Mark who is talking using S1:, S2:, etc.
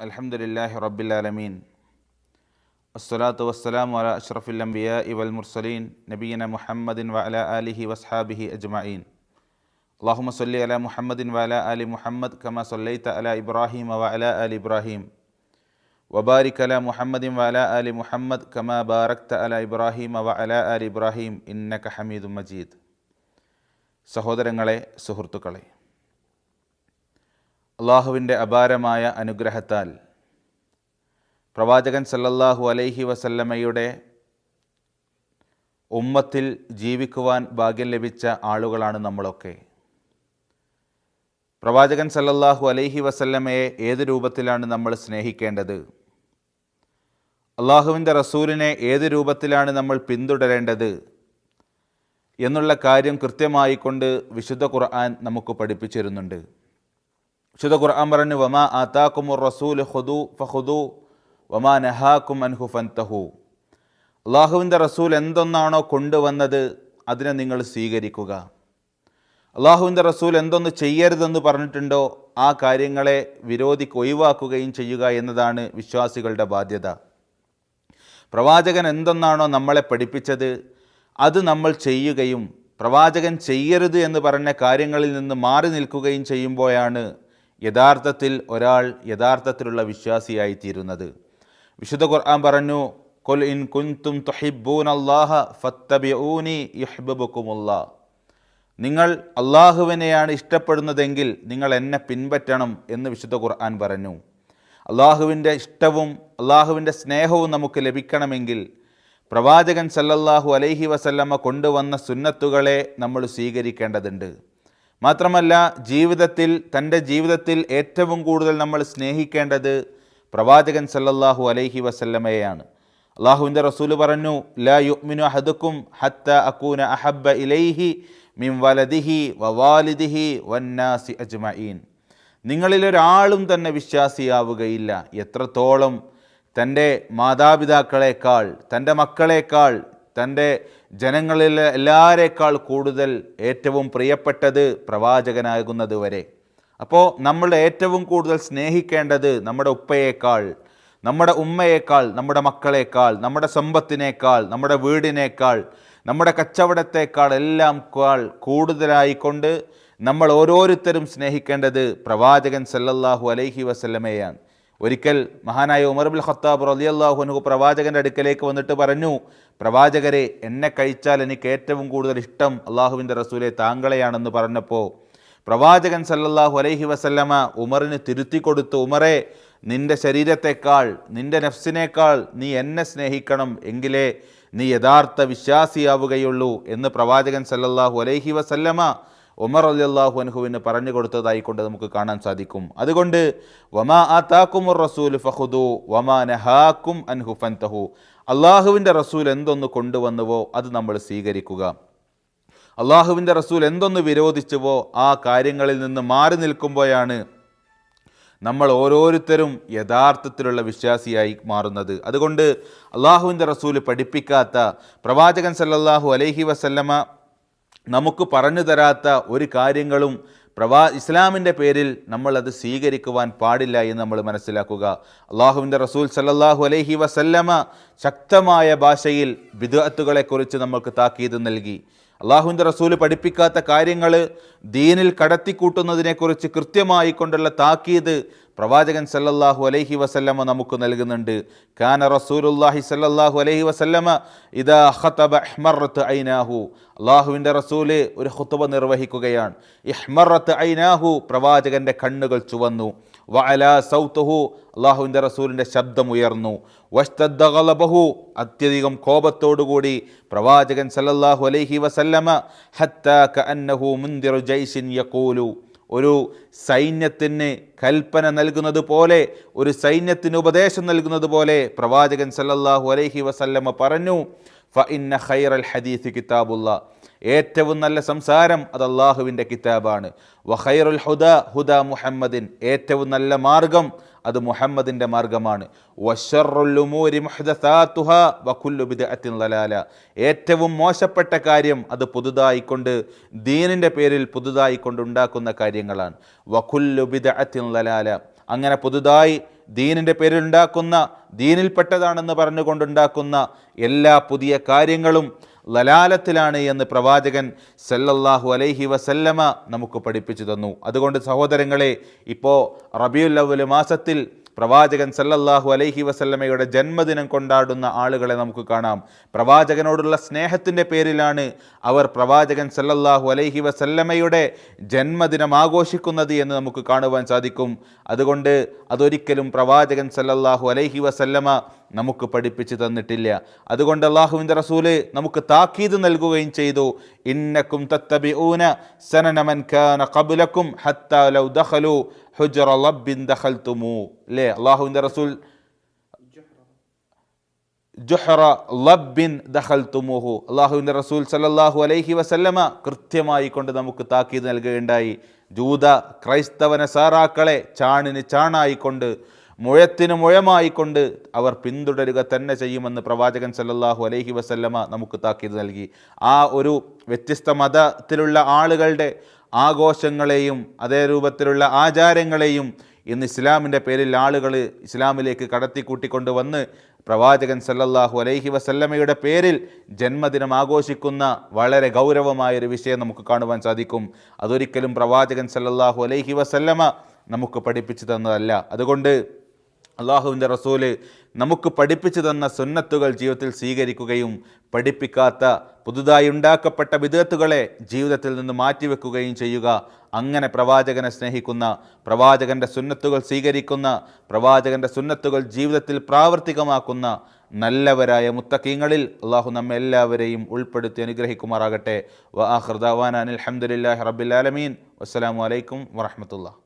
S1: الحمد لله رب العالمين والصلاة والسلام على أشرف الأنبياء والمرسلين نبينا محمد وعلى آله وأصحابه أجمعين اللهم صل على محمد وعلى آل محمد كما صليت على إبراهيم وعلى آل إبراهيم وبارك على محمد وعلى آل محمد كما باركت على إبراهيم وعلى آل إبراهيم إنك حميد مجيد സഹോദരങ്ങളെ സുഹൃത്തുക്കളെ അള്ളാഹുവിന്റെ അപാരമായ അനുഗ്രഹത്താൽ പ്രവാചകൻ സല്ലല്ലാഹു അലൈഹി വസല്ലമയുടെ ഉമ്മത്തിൽ ജീവിക്കുവാൻ ഭാഗ്യം ലഭിച്ച ആളുകളാണ് നമ്മളൊക്കെ. പ്രവാചകൻ സല്ലല്ലാഹു അലൈഹി വസല്ലമയെ ഏത് രൂപത്തിലാണ് നമ്മൾ സ്നേഹിക്കേണ്ടത്? അള്ളാഹുവിന്റെ റസൂലിനെ ഏത് രൂപത്തിലാണ് നമ്മൾ പിന്തുടരേണ്ടത്? എന്നുള്ള കാര്യം കൃത്യമായിക്കൊണ്ട് വിശുദ്ധ ഖുർആൻ നമുക്ക് പഠിപ്പിച്ചിരുന്നുണ്ട്. വിശുദ്ധ ഖുർആൻ പറഞ്ഞു വമാ ആത്താക്കും റസൂൽ ഹുദു ഫഹുദു വമാ നഹാക്കും അൻഹു ഫൻതഹു. അള്ളാഹുവിന്റെ റസൂൽ എന്തൊന്നാണോ കൊണ്ടുവന്നത് അതിനെ നിങ്ങൾ സ്വീകരിക്കുക. അള്ളാഹുവിന്റെ റസൂൽ എന്തൊന്ന് ചെയ്യരുതെന്ന് പറഞ്ഞിട്ടുണ്ടോ ആ കാര്യങ്ങളെ വിരോധിക്ക് ഒഴിവാക്കുകയും ചെയ്യുക എന്നതാണ് വിശ്വാസികളുടെ ബാധ്യത. പ്രവാചകൻ എന്തൊന്നാണോ നമ്മളെ പഠിപ്പിച്ചത് അത് നമ്മൾ ചെയ്യുകയും പ്രവാചകൻ ചെയ്യരുത് എന്ന് പറഞ്ഞ കാര്യങ്ങളിൽ നിന്ന് മാറി നിൽക്കുകയും ചെയ്യുമ്പോഴാണ് യഥാർത്ഥത്തിൽ ഒരാൾ യഥാർത്ഥത്തിലുള്ള വിശ്വാസിയായി തീരുന്നത് വിശുദ്ധ ഖുർആൻ പറഞ്ഞു കൊൽ ഇൻ കുൻതും തൊഹിബൂൻ അള്ളാഹ ഫത്തബിഊനി യുഹ്ബബുക്കുമുല്ലാ നിങ്ങൾ അള്ളാഹുവിനെയാണ് ഇഷ്ടപ്പെടുന്നതെങ്കിൽ നിങ്ങൾ എന്നെ പിൻപറ്റണം എന്ന് വിശുദ്ധ ഖുർആൻ പറഞ്ഞു. അള്ളാഹുവിന്റെ ഇഷ്ടവും അള്ളാഹുവിന്റെ സ്നേഹവും നമുക്ക് ലഭിക്കണമെങ്കിൽ പ്രവാചകൻ സല്ലല്ലാഹു അലൈഹി വസല്ലമ്മ കൊണ്ടുവന്ന സുന്നത്തുകളെ നമ്മൾ സ്വീകരിക്കേണ്ടതുണ്ട്. മാത്രമല്ല ജീവിതത്തിൽ തന്റെ ജീവിതത്തിൽ ഏറ്റവും കൂടുതൽ നമ്മൾ സ്നേഹിക്കേണ്ടത് പ്രവാചകൻ സല്ലല്ലാഹു അലൈഹി വസല്ലമയെയാണ്. അള്ളാഹുവിന്റെ റസൂൽ പറഞ്ഞു ലാ യുഅ്മിനു അഹദുക്കും ഹത്ത അക്കൂന അഹബ്ബ ഇലൈഹി മിൻ വലദിഹി വവാലിദിഹി വന്നാസി അജ്മഈൻ. നിങ്ങളിലൊരാളും തന്നെ വിശ്വാസിയാവുകയില്ല. എത്രത്തോളം തന്റെ മാതാപിതാക്കളെക്കാൾ തന്റെ മക്കളെക്കാൾ തന്റെ ജനങ്ങളിൽ എല്ലാവരേക്കാൾ കൂടുതൽ ഏറ്റവും പ്രിയപ്പെട്ടത് പ്രവാചകനാകുന്നത് വരെ. അപ്പോൾ നമ്മൾ ഏറ്റവും കൂടുതൽ സ്നേഹിക്കേണ്ടത് നമ്മുടെ ഉപ്പയേക്കാൾ നമ്മുടെ ഉമ്മയേക്കാൾ നമ്മുടെ മക്കളേക്കാൾ നമ്മുടെ സമ്പത്തിനേക്കാൾ നമ്മുടെ വീടിനേക്കാൾ നമ്മുടെ കച്ചവടത്തേക്കാൾ എല്ലാം കൂടുതലായിക്കൊണ്ട് നമ്മൾ ഓരോരുത്തരും സ്നേഹിക്കേണ്ടത് പ്രവാചകൻ സല്ലല്ലാഹു അലൈഹി വസല്ലമയാണ് ഒരിക്കൽ മഹാനായ ഉമർ ബിൽ ഖത്താബ് റലിയല്ലാഹുനു പ്രവാചകന്റെ അടുക്കലേക്ക് വന്നിട്ട് പറഞ്ഞു പ്രവാചകരെ എന്നെ കഴിച്ചാൽ എനിക്ക് ഏറ്റവും കൂടുതൽ ഇഷ്ടം അള്ളാഹുവിന്റെ റസൂലെ താങ്കളെയാണെന്ന് പറഞ്ഞപ്പോൾ പ്രവാചകൻ സല്ലല്ലാഹു അലൈഹി വസല്ലമ ഉമറിന് തിരുത്തി കൊടുത്തു ഉമറെ നിന്റെ ശരീരത്തെക്കാൾ നിന്റെ നഫ്സിനേക്കാൾ നീ എന്നെ സ്നേഹിക്കണം എങ്കിലേ നീ യഥാർത്ഥ വിശ്വാസിയാവുകയുള്ളൂ എന്ന് പ്രവാചകൻ സല്ലല്ലാഹു അലൈഹി വസല്ലമ ഉമർ അല്ലാഹു അൻഹുവിന് പറഞ്ഞു കൊടുത്തതായിക്കൊണ്ട് നമുക്ക് കാണാൻ സാധിക്കും. അതുകൊണ്ട് വമാ ആതാക്കുമുർ റസൂൽ ഫഹുദു വമാ നഹാക്കും അൻഹു ഫൻതഹു അള്ളാഹുവിന്റെ റസൂൽ എന്തൊന്ന് കൊണ്ടുവന്നുവോ അത് നമ്മൾ സ്വീകരിക്കുക. അള്ളാഹുവിന്റെ റസൂൽ എന്തൊന്ന് വിരോധിച്ചുവോ ആ കാര്യങ്ങളിൽ നിന്ന് മാറി നിൽക്കുമ്പോഴാണ് നമ്മൾ ഓരോരുത്തരും യഥാർത്ഥത്തിലുള്ള വിശ്വാസിയായി മാറുന്നത്. അതുകൊണ്ട് അള്ളാഹുവിന്റെ റസൂൽ പഠിപ്പിക്കാത്ത പ്രവാചകൻ സല്ലല്ലാഹു അലൈഹി വസല്ലമ നമുക്ക് പറഞ്ഞു തരാത്ത ഒരു കാര്യങ്ങളും പ്രവാ ഇസ്ലാമിന്റെ പേരിൽ നമ്മൾ അത് സ്വീകരിക്കുവാൻ പാടില്ല എന്ന് നമ്മൾ മനസ്സിലാക്കുക. അള്ളാഹുവിന്റെ റസൂൽ സല്ലാഹു അലൈഹി വസല്ലമ ശക്തമായ ഭാഷയിൽ വിദഗ്ധത്തുകളെക്കുറിച്ച് നമുക്ക് താക്കീത് നൽകി. അള്ളാഹുവിന്റെ റസൂൽ പഠിപ്പിക്കാത്ത കാര്യങ്ങൾ ദീനിൽ കടത്തിക്കൂട്ടുന്നതിനെക്കുറിച്ച് കൃത്യമായി കൊണ്ടുള്ള താക്കീത് പ്രവാചകൻ സല്ലല്ലാഹു അലൈഹി വസല്ലമ നമുക്ക് നൽകുന്നുണ്ട്. കാന റസൂലുല്ലാഹി സല്ലല്ലാഹു അലൈഹി വസല്ലമ ഇദാ ഖതബ ഇഹ്മറത്ത് ഐനാഹു. അള്ളാഹുവിന്റെ റസൂൽ ഒരു ഖുത്തുബ നിർവഹിക്കുകയാണ്. ഇഹ്മറത്ത് ഐനാഹു പ്രവാചകന്റെ കണ്ണുകൾ ചുവന്നു. വഅല സൗത്തുഹു അള്ളാഹുവിന്റെ റസൂലിന്റെ ശബ്ദം ഉയർന്നു. വസ്തദ്ദഗലബഹു അത്യധികം കോപത്തോടുകൂടി പ്രവാചകൻ സല്ലല്ലാഹു അലൈഹി വസല്ലമ ഹത്ത കഅന്നഹു മുൻദിറു ജൈസിൻ യഖൂലു. ഒരു സൈന്യത്തിന് കൽപ്പന നൽകുന്നത് പോലെ ഒരു സൈന്യത്തിന് ഉപദേശം നൽകുന്നത് പോലെ പ്രവാചകൻ സല്ലല്ലാഹു അലൈഹി വസല്ലമ പറഞ്ഞു ഫ ഇന്ന ഖൈറൽ ഹദീസ് കിതാബുള്ള ഏറ്റവും നല്ല സംസാരം അത് അള്ളാഹുവിന്റെ കിതാബാണ്. വഹൈറുൽ ഹുദ ഹുദ മുഹമ്മദിൻ. ഏറ്റവും നല്ല മാർഗം അത് മുഹമ്മദിന്റെ മാർഗമാണ്. ഏറ്റവും മോശപ്പെട്ട കാര്യം അത് പുതുതായിക്കൊണ്ട് ദീനിന്റെ പേരിൽ പുതുതായിക്കൊണ്ട് ഉണ്ടാക്കുന്ന കാര്യങ്ങളാണ്. വഖുല്ലുബിദ അത്തിൻ ലലാല അങ്ങനെ പുതുതായി ദീനിന്റെ പേരിലുണ്ടാക്കുന്ന ദീനിൽപ്പെട്ടതാണെന്ന് പറഞ്ഞുകൊണ്ടുണ്ടാക്കുന്ന എല്ലാ പുതിയ കാര്യങ്ങളും ലലാലത്തിലാണ് എന്ന് പ്രവാചകൻ സല്ലല്ലാഹു അലൈഹി വസല്ലമ നമുക്ക് പഠിപ്പിച്ചു തന്നു. അതുകൊണ്ട് സഹോദരങ്ങളെ ഇപ്പോൾ റബിയുൽ അവൽ മാസത്തിൽ പ്രവാചകൻ സല്ലല്ലാഹു അലൈഹി വസല്ലമയുടെ ജന്മദിനം കൊണ്ടാടുന്ന ആളുകളെ നമുക്ക് കാണാം. പ്രവാചകനോടുള്ള സ്നേഹത്തിന്റെ പേരിലാണ് അവർ പ്രവാചകൻ സല്ലല്ലാഹു അലൈഹി വസല്ലമയുടെ ജന്മദിനം ആഘോഷിക്കുന്നത് എന്ന് നമുക്ക് കാണുവാൻ സാധിക്കും. അതുകൊണ്ട് അതൊരിക്കലും പ്രവാചകൻ സല്ലല്ലാഹു അലൈഹി വസല്ലമ നമുക്ക് പഠിപ്പിച്ചു തന്നിട്ടില്ല. അതുകൊണ്ട് അള്ളാഹുവിന്റെ റസൂൽ നമുക്ക് താക്കീത് നൽകുകയും ചെയ്തു. ഇന്നക്കും തത്തബി ഊന സനനമൻ കാന കബുലക്കും ഹത്താ ലൗ ഹുജറ ലബ്ബിൻ ദഖൽതുമു. അല്ലേ അള്ളാഹുവിന്റെ റസൂൽ ജുഹറ ലബ്ബിൻ ദഹൽ തുമുഹു അള്ളാഹുവിന്റെ റസൂൽ സല്ലല്ലാഹു അലൈഹി വസല്ലമ കൃത്യമായി കൊണ്ട് നമുക്ക് താക്കീത് നൽകുകയുണ്ടായി. ജൂത ക്രൈസ്തവന സാറാക്കളെ ചാണിന് ചാണായിക്കൊണ്ട് മുഴത്തിന് മുഴമായിക്കൊണ്ട് അവർ പിന്തുടരുക തന്നെ ചെയ്യുമെന്ന് പ്രവാചകൻ സല്ലല്ലാഹു അലൈഹി വസല്ലമ നമുക്ക് താക്കീത് നൽകി. ആ ഒരു വ്യത്യസ്ത മതത്തിലുള്ള ആളുകളുടെ ആഘോഷങ്ങളെയും അതേ രൂപത്തിലുള്ള ആചാരങ്ങളെയും ഇന്ന് ഇസ്ലാമിന്റെ പേരിൽ ആളുകൾ ഇസ്ലാമിലേക്ക് കടത്തിക്കൂട്ടിക്കൊണ്ട് വന്ന് പ്രവാചകൻ സല്ലല്ലാഹു അലൈഹി വസല്ലമയുടെ പേരിൽ ജന്മദിനം ആഘോഷിക്കുന്ന വളരെ ഗൗരവമായൊരു വിഷയം നമുക്ക് കാണുവാൻ സാധിക്കും. അതൊരിക്കലും പ്രവാചകൻ സല്ലല്ലാഹു അലൈഹി വസല്ലമ നമുക്ക് പഠിപ്പിച്ചു തന്നതല്ല. അതുകൊണ്ട് അള്ളാഹുവിന്റെ റസൂൽ നമുക്ക് പഠിപ്പിച്ചു തന്ന സുന്നത്തുകൾ ജീവിതത്തിൽ സ്വീകരിക്കുകയും പഠിപ്പിക്കാത്ത പുതുതായി ഉണ്ടാക്കപ്പെട്ട വിധത്തുകളെ ജീവിതത്തിൽ നിന്ന് മാറ്റിവെക്കുകയും ചെയ്യുക. അങ്ങനെ പ്രവാചകനെ സ്നേഹിക്കുന്ന പ്രവാചകന്റെ സുന്നത്തുകൾ സ്വീകരിക്കുന്ന പ്രവാചകന്റെ സുന്നത്തുകൾ ജീവിതത്തിൽ പ്രാവർത്തികമാക്കുന്ന നല്ലവരായ മുത്തക്കീങ്ങളിൽ അള്ളാഹു നമ്മെ എല്ലാവരെയും ഉൾപ്പെടുത്തി അനുഗ്രഹിക്കുമാറാകട്ടെ. വ ആഹ്റദാവാൻ അനിൽഹമുല്ലാ റബ്ബിലാലമീൻ വസ്സലാമു അലൈക്കും വറഹമത്തുള്ള